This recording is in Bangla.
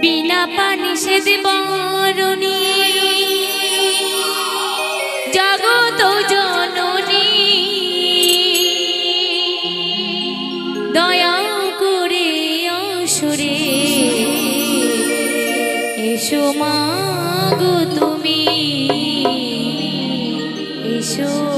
বিনা পানি সেদ বরণী জগত জননী। দয়া করে অসুরে। এসো মাগো তুমি। এসো